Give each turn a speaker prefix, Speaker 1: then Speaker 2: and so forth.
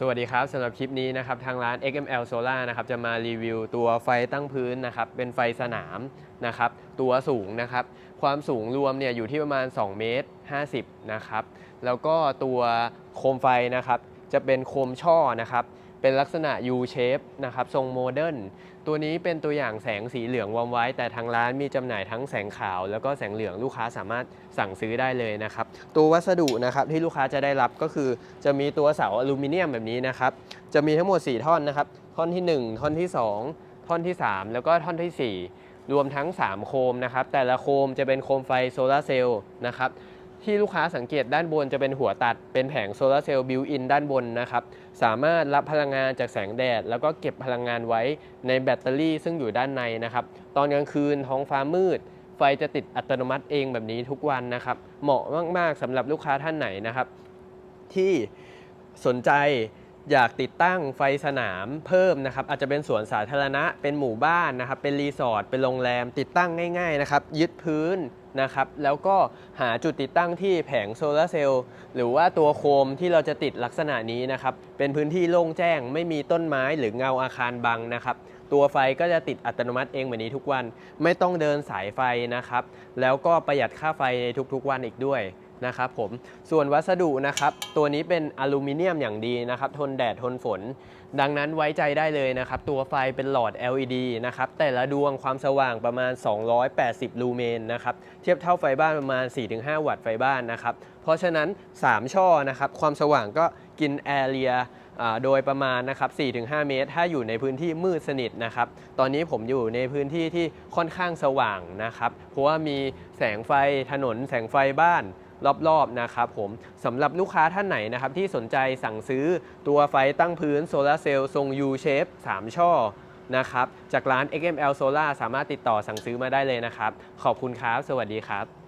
Speaker 1: สวัสดีครับสำหรับคลิปนี้นะครับทางร้าน XML Solar นะครับจะมารีวิวตัวไฟตั้งพื้นนะครับเป็นไฟสนามนะครับตัวสูงนะครับความสูงรวมเนี่ยอยู่ที่ประมาณ 2 เมตร 50นะครับแล้วก็ตัวโคมไฟนะครับจะเป็นโคมช่อนะครับ เป็นลักษณะ U shape นะครับทรงโมเดิร์นตัวนี้เป็นตัวอย่างแสงสีเหลืองวอมไว้ แต่ทางร้านมีจำหน่ายทั้งแสงขาว แล้วก็แสงเหลืองลูกค้าสามารถสั่งซื้อได้เลยนะครับตัววัสดุนะครับที่ลูกค้าจะได้รับก็คือจะมีตัวเสาอลูมิเนียมแบบนี้นะครับจะมีทั้งหมด 4 ท่อนนะครับท่อนที่ 1 ท่อนที่ 2 ท่อนที่ 3 แล้วก็ท่อนทีสี่4 รวมทั้ง 3 โคมนะครับแต่ละโคมจะเป็นโคมไฟโซลาเซลล์นะครับ ที่ลูกค้าสังเกตด้านบนจะเป็นหัวตัดเป็นแผงโซลาร์เซลล์บิวอินด้านบนนะครับ สามารถรับพลังงานจากแสงแดด แล้วก็เก็บพลังงานไว้ในแบตเตอรี่ซึ่งอยู่ด้านในนะครับ ตอนกลางคืนท้องฟ้ามืด ไฟจะติดอัตโนมัติเองแบบนี้ทุกวันนะครับ เหมาะมาก ๆสำหรับลูกค้าท่านไหนนะครับ ที่สนใจ อยากติดตั้งไฟสนามเพิ่มนะครับ อาจจะเป็นสวนสาธารณะเป็นหมู่บ้านนะครับ เป็นรีสอร์ทเป็นโรงแรม ติดตั้งง่ายๆนะครับ ยึดพื้นนะครับ แล้วก็หาจุดติดตั้งที่แผงโซลาร์เซลล์หรือว่าตัวโคมที่เราจะติดลักษณะนี้นะครับ เป็นพื้นที่โล่งแจ้ง ไม่มีต้นไม้หรือเงาอาคารบังนะครับ ตัวไฟก็จะติดอัตโนมัติเองแบบนี้ทุกวัน ไม่ต้องเดินสายไฟนะครับ แล้วก็ประหยัดค่าไฟในทุกๆวันอีกด้วย นะครับผมส่วนวัสดุนะครับ ตัวนี้เป็นอลูมิเนียมอย่างดีนะครับ ทนแดดทนฝน ดังนั้นไว้ใจได้เลยนะครับ ตัวไฟเป็นหลอด LED นะครับ แต่ละดวงความสว่างประมาณ 280 ลูเมนนะครับ เทียบเท่าไฟบ้านประมาณ 4-5 วัตต์ไฟบ้านนะครับ เพราะฉะนั้น 3 ช่อนะครับ ความสว่างก็กินแอเรียโดยประมาณนะครับ 4-5 เมตร ถ้าอยู่ในพื้นที่มืดสนิทนะครับ ตอนนี้ผมอยู่ในพื้นที่ที่ค่อนข้างสว่างนะครับ เพราะว่ามีแสงไฟถนนแสงไฟบ้าน รอบๆนะครับผมสำหรับลูกค้าท่านไหนนะครับที่สนใจสั่งซื้อตัวไฟตั้งพื้นโซลาร์เซลล์ทรง U shape 3 ช่อนะครับจากร้าน XML Solar สามารถติดต่อสั่งซื้อมาได้เลยนะครับ ขอบคุณครับ สวัสดีครับ